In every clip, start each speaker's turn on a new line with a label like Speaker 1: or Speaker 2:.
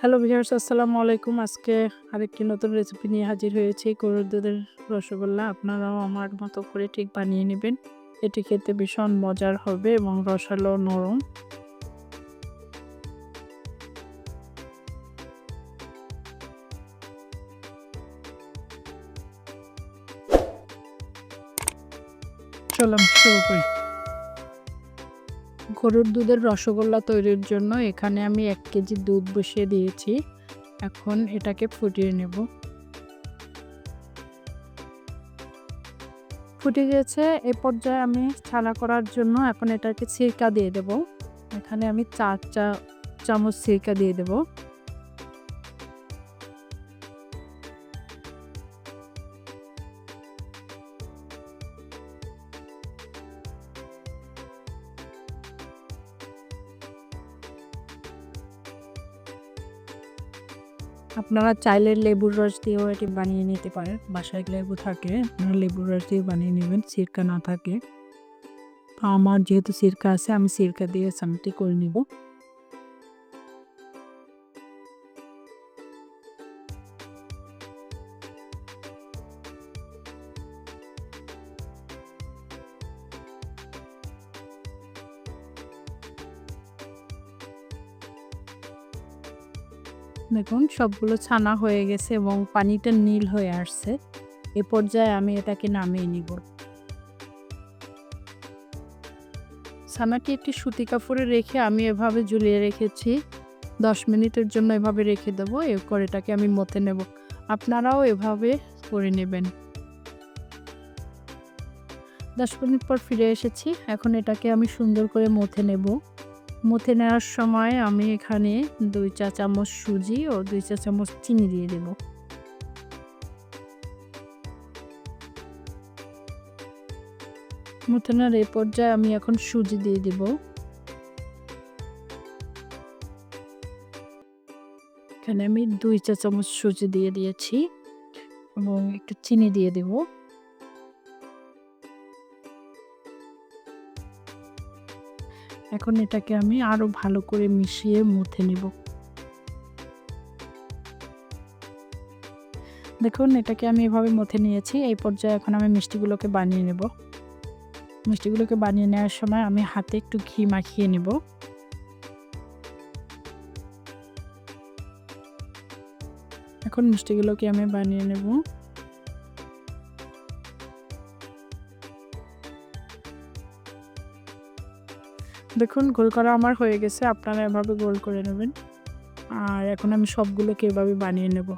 Speaker 1: Hello viewers আসসালামু আলাইকুম আজকে আরেকটি নতুন রেসিপি নিয়ে হাজির হয়েছি। গরুর দুধের রসগোল্লা। আপনারাও আমার মতো করে ঠিক বানিয়ে নেবেন। এটি খেতে ভীষণ মজার হবে এবং রসালো নরম। চলুন শুরু করি। গরুর দুধের রসগোল্লা তৈরির জন্য এখানে আমি এক কেজি দুধ বসিয়ে দিয়েছি। এখন এটাকে ফুটিয়ে নেব। ফুটে গেছে, এ পর্যায়ে আমি ছানা করার জন্য এখন এটাকে ছিরকা দিয়ে দেব। এখানে আমি চার চা চামচ সিরকা দিয়ে দেবো। আপনারা চাইলে লেবুর রস দিয়েও এটি বানিয়ে নিতে পারেন। বাসায় লেবু থাকে, আপনারা লেবুর রস দিয়ে বানিয়ে নেবেন, সিরকা না থাকে। আমার যেহেতু সিরকা আছে, আমি সিরকা দিয়ে সামটি করে নিব। দেখুন, সবগুলো ছানা হয়ে গেছে এবং পানিটা নীল হয়ে আসছে। এ পর্যায়ে আমি এটাকে নামিয়ে নিব। ছানাটি একটি সুতি কাপড়ে রেখে আমি এভাবে ঝুলিয়ে রেখেছি। দশ মিনিটের জন্য এভাবে রেখে দেবো এরপর এটাকে আমি মতে নেব। আপনারাও এভাবে করে নেবেন। দশ মিনিট পর ফিরে এসেছি। এখন এটাকে আমি সুন্দর করে মথে নেব। মুথে নেওয়ার সময় আমি এখানে দুই চা চামচ সুজি ও দুই চা চামচ চিনি দিয়ে দেব। মুথে নেওয়ার এই পর্যায়ে আমি এখন সুজি দিয়ে দেব। এখানে আমি দুই চা চামচ সুজি দিয়ে দিয়েছি এবং একটু চিনি দিয়ে দেবো। এখন এটাকে আমি আরও ভালো করে মিশিয়ে মুথে নেব। দেখুন, এটাকে আমি এভাবে মথে নিয়েছি। এই পর্যায়ে এখন আমি মিষ্টিগুলোকে বানিয়ে নেব। মিষ্টিগুলোকে বানিয়ে নেওয়ার সময় আমি হাতে একটু ঘি মাখিয়ে নেব। এখন মিষ্টিগুলোকে আমি বানিয়ে নেব। দেখুন, গোল করা আমার হয়ে গেছে, আপনারা এভাবে গোল করে নেবেন। আর এখন আমি সবগুলোকে এভাবে বানিয়ে নেব।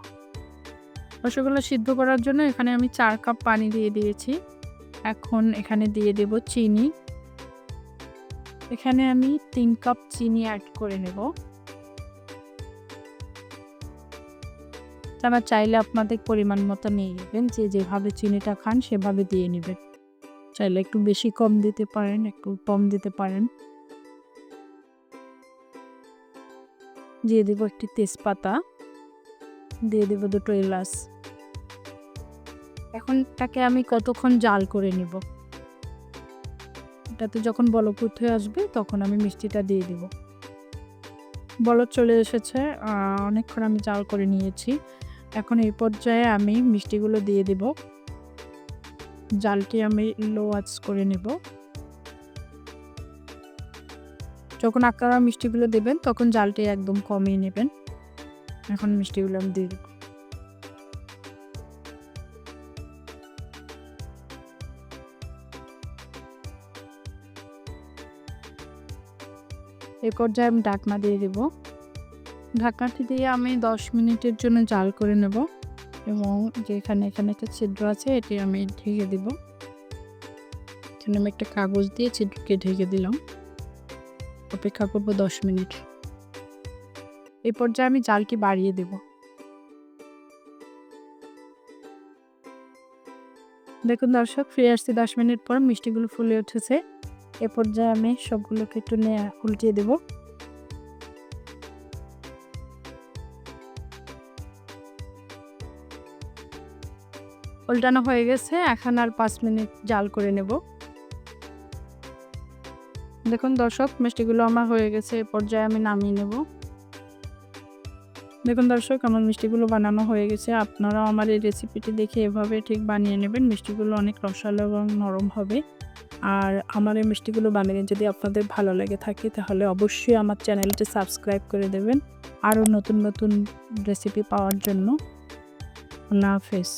Speaker 1: রসগোল্লা সিদ্ধ করার জন্য এখানে আমি চার কাপ পানি দিয়ে দিয়েছি। এখন এখানে দিয়ে দেব চিনি। এখানে আমি তিন কাপ চিনি অ্যাড করে নেব। তারা চাইলে আপনাদের পরিমাণ মতো নিয়ে নেবেন, যে যেভাবে চিনিটা খান সেভাবে দিয়ে নেবেন। চাইলে একটু বেশি কম দিতে পারেন, একটু কম দিতে পারেন। দিয়ে দেবো একটি তেজপাতা। দিয়ে দেবো দুটো এলাচ। এখন তাকে আমি কতক্ষণ জাল করে নিব? এটাতে যখন বলপুত হয়ে আসবে, তখন আমি মিষ্টিটা দিয়ে দিব। বলদ চলে এসেছে অনেকক্ষণ আমি জাল করে নিয়েছি। এখন এই পর্যায়ে আমি মিষ্টিগুলো দিয়ে দেব। জালটি আমি লো আঁচ করে নেব। যখন আপনারা মিষ্টিগুলো দেবেন, তখন জালটি একদম কমিয়ে নেবেন। এখন মিষ্টিগুলো আমি দিয়ে এই পর্যায়ে আমি ঢাকনা দিয়ে দেব। ঢাকনাটি দিয়ে আমি দশ মিনিটের জন্য জাল করে নেব এবং যেখানে এখানে একটা ছিদ্র আছে, এটি আমি ঢেকে দেব। এখানে আমি একটা কাগজ দিয়ে ছিদ্রকে ঢেকে দিলাম। অপেক্ষা করব দশ মিনিট। এই পর্যায়ে আমি জালটি বাড়িয়ে দেব। দেখুন দর্শক, ফিরে আসছি দশ মিনিট পর, মিষ্টিগুলো ফুলে উঠেছে। এ পর্যায়ে আমি সবগুলোকে একটু উল্টিয়ে দেব। উল্টানো হয়ে গেছে, এখন আর পাঁচ মিনিট জাল করে নেব। দেখুন দর্শক, মিষ্টিগুলো আমার হয়ে গেছে, এ পর্যায়ে আমি নামিয়ে নেব। দেখুন দর্শক, আমার মিষ্টিগুলো বানানো হয়ে গেছে। আপনারাও আমার এই রেসিপিটি দেখে এভাবে ঠিক বানিয়ে নেবেন। মিষ্টিগুলো অনেক রসালো এবং নরম হবে। আর আমার এই মিষ্টিগুলো বানিয়ে যদি আপনাদের ভালো লেগে থাকে, তাহলে অবশ্যই আমার চ্যানেলটি সাবস্ক্রাইব করে দেবেন। আরও নতুন নতুন রেসিপি পাওয়ার জন্য। আল্লাহ হাফেজ।